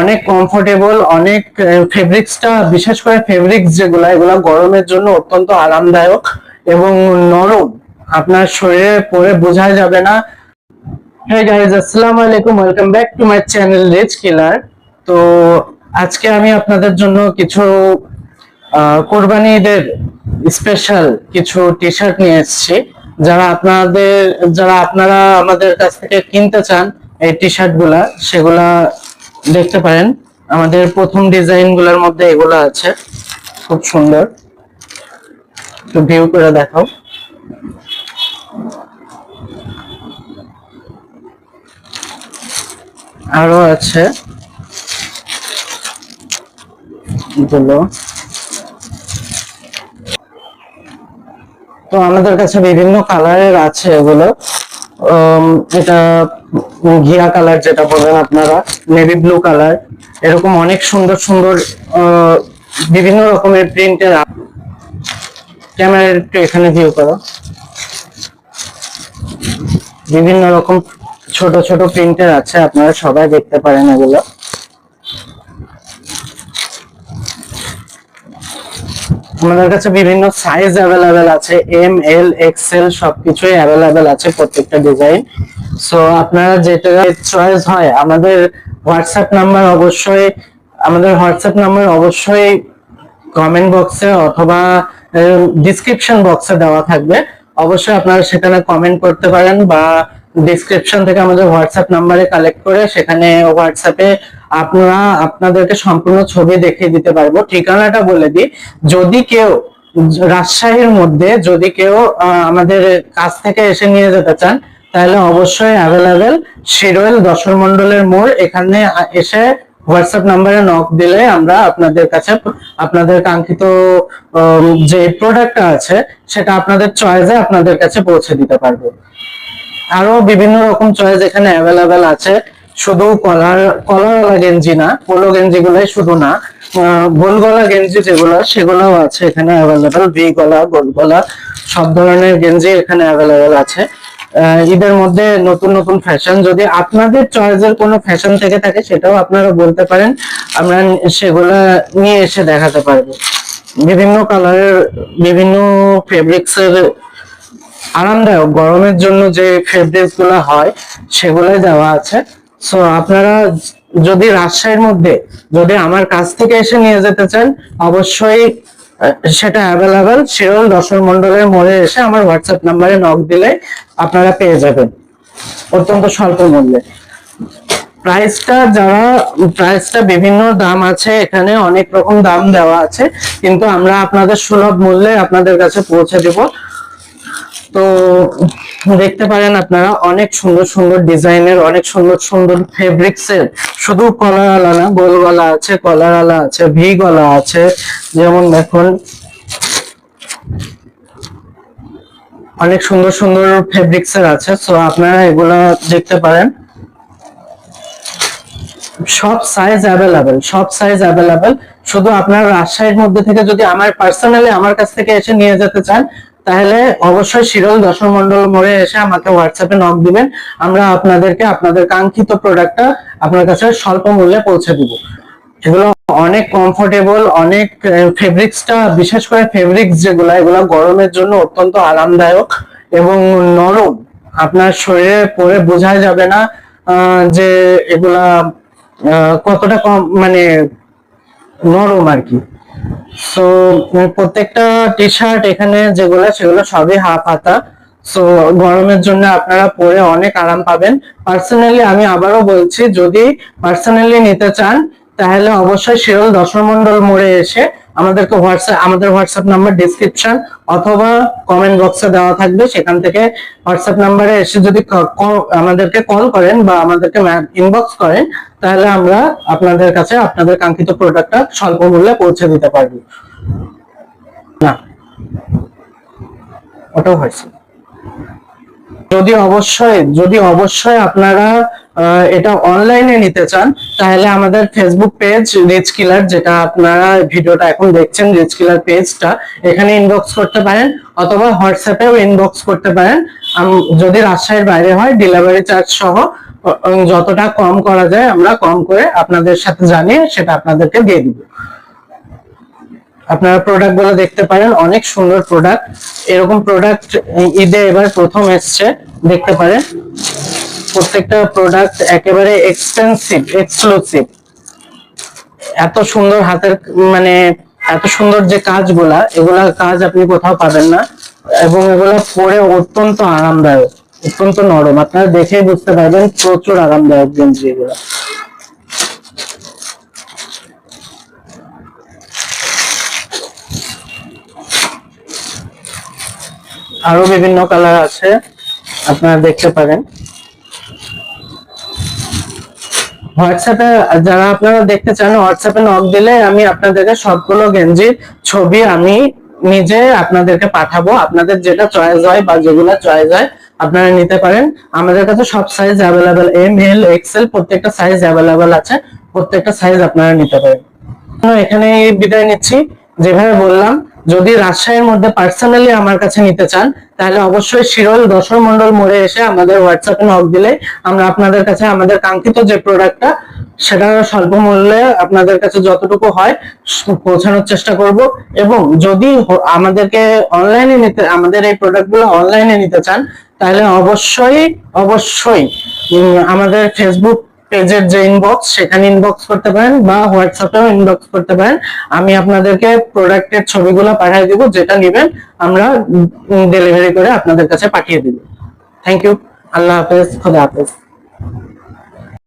অনেক কমফোর্টেবল অনেক ফেব্রিক্সটা বিশেষ করে ফেব্রিক্স যেগুলো এগুলো গরমের জন্য অত্যন্ত আরামদায়ক এবং নরম। আপনার শরীরে পরে বোঝা যাবে না। হ্যাঁ গাইজ আসসালামু আলাইকুম welcome back to my channel Rich Killer তো আজকে আমি আপনাদের জন্য কিছু আহ, কোরবানি ঈদের স্পেশাল কিছু টি শার্ট নিয়ে এসেছি। যারা আপনাদের যারা আপনারা আমাদের কাছ থেকে কিনতে চান এই টি শার্টগুলা সেগুলা দেখতে পারেন, আমাদের প্রথম ডিজাইনগুলার মধ্যে এগুলো আছে। খুব সুন্দর। একটু ভিউ করে দেখাও। আরও আছে। তো আমাদের কাছে বিভিন্ন কালারের আছে এগুলো। এটা ঘিয়া কালার যেটা বলেন আপনারা নেভি ব্লু কালার এরকম অনেক সুন্দর সুন্দর বিভিন্ন রকমের প্রিন্টের ক্যামেরা একটু এখানে ভিউ করো। বিভিন্ন রকম ছোট ছোট প্রিন্টের আছে, আপনারা সবাই দেখতে পারেন এগুলো। আমাদের কাছে বিভিন্ন সাইজ অ্যাভেলেবেল আছে এম এল এক্সেল সবকিছুই অ্যাভেলেবেল আছে প্রত্যেকটা ডিজাইন সো আপনারা যেটা চয়েস হয়, আমাদের হোয়াটসঅ্যাপ নাম্বার অবশ্যই, আমাদের হোয়াটসঅ্যাপ নাম্বার অবশ্যই কমেন্ট বক্সে অথবা ডিসক্রিপশন বক্সে দেওয়া থাকবে। অবশ্যই আপনারা সেখানে কমেন্ট করতে পারেন বা ডিসক্রিপশন থেকে আমাদের হোয়াটসঅ্যাপ নাম্বারে কালেক্ট করে সেখানে হোয়াটসঅ্যাপে আপনারা, আপনাদেরকে সম্পূর্ণ ছবি দেখিয়ে দিতে পারব। ঠিকানাটা বলে দিই। যদি কেউ রাজশাহীর মধ্যে, যদি কেউ আমাদের কাছ থেকে এসে নিয়ে যেতে চান তাহলে অবশ্যই অ্যাভেলেবেল শিরোয়েল দশর মন্ডলের মোড়, এখানে এসে হোয়াটসঅ্যাপ নাম্বারে নক দিলে আমরা আপনাদের কাছে, আপনাদের কাঙ্ক্ষিত যে প্রোডাক্টটা আছে, সেটা আপনাদের চয়েসে আপনাদের কাছে পৌঁছে দিতে পারব। আরও বিভিন্ন রকম চয়েস এখানে অ্যাভেলেবেল আছে। শুধু কলার কলারওয়ালা গেঞ্জি না পোলো গেঞ্জি গুলাই শুধু না গোল গলা গেঞ্জি যেগুলো, সেগুলোও আছে এখানে অ্যাভেলেবেল ভি গলা, গোল গলা, সব ধরনের গেঞ্জি এখানে অ্যাভেলেবেল আছে। ঈদের মধ্যে নতুন নতুন ফ্যাশন যদি আপনাদের চয়েসের কোনো ফ্যাশন থেকে থাকে, সেটাও আপনারা বলতে পারেন। আমরা সেগুলা নিয়ে এসে দেখাতে পারব। বিভিন্ন কালারের বিভিন্ন ফেব্রিক্স এর আরামদায়ক, গরমের জন্য যে ফেব্রিক্সগুলো হয়, সেগুলোই দেওয়া আছে। সো আপনারা যদি রাজশাহীর মধ্যে, যদি আমার কাছ থেকে এসে নিয়ে যেতে চান, অবশ্যই সেটা অ্যাভেলেবেল শিরোল দর্শন মন্ডলের মোড়ে এসে আমার হোয়াটসঅ্যাপ নাম্বারে নক দিলে আপনারা পেয়ে যাবেন। অত্যন্ত স্বল্প মূল্যে। প্রাইসটা যারা প্রাইসটা বিভিন্ন দাম আছে, এখানে অনেক রকম দাম দেওয়া আছে, কিন্তু আমরা আপনাদের সুলভ মূল্যে আপনাদের কাছে পৌঁছে দেব। তো দেখতে পারেন আপনারা, অনেক সুন্দর সুন্দর ডিজাইনের, অনেক সুন্দর সুন্দর ফেব্রিক্স এর, শুধু কলার আলা না, গোল গলা আছে, কলার আলা আছে, ভি গলা আছে, যেমন দেখুন। অনেক সুন্দর সুন্দর ফেব্রিক্স এর আছে সো আপনারা এগুলা দেখতে পারেন। সব সাইজ অ্যাভেলেবেল সব সাইজ অ্যাভেলেবেল শুধু আপনার রাজশাহীর মধ্যে থেকে যদি আমার পার্সোনালি আমার কাছ থেকে এসে নিয়ে যেতে চান তাহলে অবশ্যই শিরল দশম মন্ডল মোড়ে এসে আমাকে হোয়াটসঅ্যাপে নক দিবেন। আমরা আপনাদেরকে আপনাদের কাঙ্ক্ষিত প্রোডাক্টটা আপনার কাছে স্বল্প মূল্যে পৌঁছে দিব। এগুলো অনেক কমফোর্টেবল অনেক ফেব্রিক্সটা বিশেষ করে ফেব্রিক্স যেগুলো, এগুলো গরমের জন্য অত্যন্ত আরামদায়ক এবং নরম। আপনার শরীরে পরে বোঝা যাবে না যে এগুলা কতটা কম মানে নরম আর কি। সো প্রত্যেকটা টি শার্ট এখানে যেগুলো, সেগুলো সবই হাফ হাতা। সো গরমের জন্য আপনারা পরে অনেক আরাম পাবেন। পার্সোনালি আমি আবারও বলছি, যদি পার্সোনালি নিতে চান, তাহলে অবশ্যই শিরল দশমন্ডল মোড়ে এসে আমাদেরকে হোয়াটসঅ্যাপ, আমাদের হোয়াটসঅ্যাপ নাম্বার ডিসক্রিপশন অথবা কমেন্ট বক্সে দেওয়া থাকবে। সেখান থেকে হোয়াটসঅ্যাপ নাম্বারে এসে যদি আমাদেরকে কল করেন বা আমাদেরকে ইনবক্স করেন, তাহলে আমরা আপনাদের কাছে আপনাদের কাঙ্ক্ষিত প্রোডাক্টটা স্বল্প মূল্যে পৌঁছে দিতে পারব। না। ওটাও হয়েছে। যদি অবশ্যই যদি অবশ্যই আপনারা এটা অনলাইনে নিতে চান, তাহলে আমাদের ফেসবুক পেজ রিচ কিলার যেটা আপনারা ভিডিওটা এখন দেখছেন রিচ কিলার পেজটা এখানে ইনবক্স করতে পারেন, অথবা হোয়াটসঅ্যাপেও ইনবক্স করতে পারেন। যদি রাজশাহীর বাইরে হয় ডেলিভারি চার্জ সহ যতটা কম করা যায়, আমরা কম করে আপনাদের সাথে জানিয়ে সেটা আপনাদেরকে দিয়ে দিব। আপনারা প্রোডাক্টগুলো দেখতে পারেন, অনেক সুন্দর প্রোডাক্ট এরকম প্রোডাক্ট ঈদে এবার প্রথম এসছে, দেখতে পারেন। প্রত্যেকটা প্রোডাক্ট একেবারে এক্সপেন্সিভ এক্সক্লুসিভ এত সুন্দর হাতের মানে এত সুন্দর যে কাজগুলা এগুলা কাজ আপনি কোথাও পাবেন না। এবং এগুলো পরে অত্যন্ত আরামদায়ক, অত্যন্ত নরম। আপনারা দেখেই বুঝতে পারবেন প্রচুর আরামদায়ক গেঞ্জি এগুলো। আরও বিভিন্ন কালার আছে, আপনারা দেখতে পারেন। হোয়াটসঅ্যাপে, যারা আপনারা দেখতে চান, হোয়াটসঅ্যাপে নক দিলে আমি আপনাদেরকে সবগুলো গেঞ্জির ছবি আমি নিজে আপনাদেরকে পাঠাবো। আপনাদের যেটা চয়েস হয় বা যেগুলো চয়েস হয়, আপনারা নিতে পারেন। আমাদের কাছে সব size available M L XL প্রত্যেকটা সাইজ অ্যাভেলেবেল আছে। প্রত্যেকটা সাইজ আপনারা নিতে পারেন। এখানে বিদায় নিচ্ছি। যেভাবে বললাম যদি রাজশাহীর মধ্যে পার্সোনালি আমার কাছে নিতে চান, তাহলে অবশ্যই শিরোল দশর মন্ডল মোড়ে এসে আমাদের হোয়াটসঅ্যাপে নক দিলে আমরা আপনাদের কাছে আমাদের কাঙ্ক্ষিত যে প্রোডাক্টটা সেটা স্বল্প মূল্যে আপনাদের কাছে যতটুকু হয় পৌঁছানোর চেষ্টা করব। এবং যদি আমাদেরকে অনলাইনে নিতে আমাদের এই প্রোডাক্টগুলো অনলাইনে নিতে চান, তাহলে অবশ্যই অবশ্যই আমাদের ফেসবুক পেজের যে ইনবক্স সেখানে ইনবক্স করতে পারেন বা হোয়াটসঅ্যাপেও ইনবক্স করতে পারেন। আমি আপনাদেরকে প্রোডাক্টের ছবিগুলো পাঠিয়ে দিব, যেটা নেবেন, আমরা ডেলিভারি করে আপনাদের কাছে পাঠিয়ে দিব। থ্যাংক ইউ আল্লাহ হাফেজ, খোদা হাফেজ।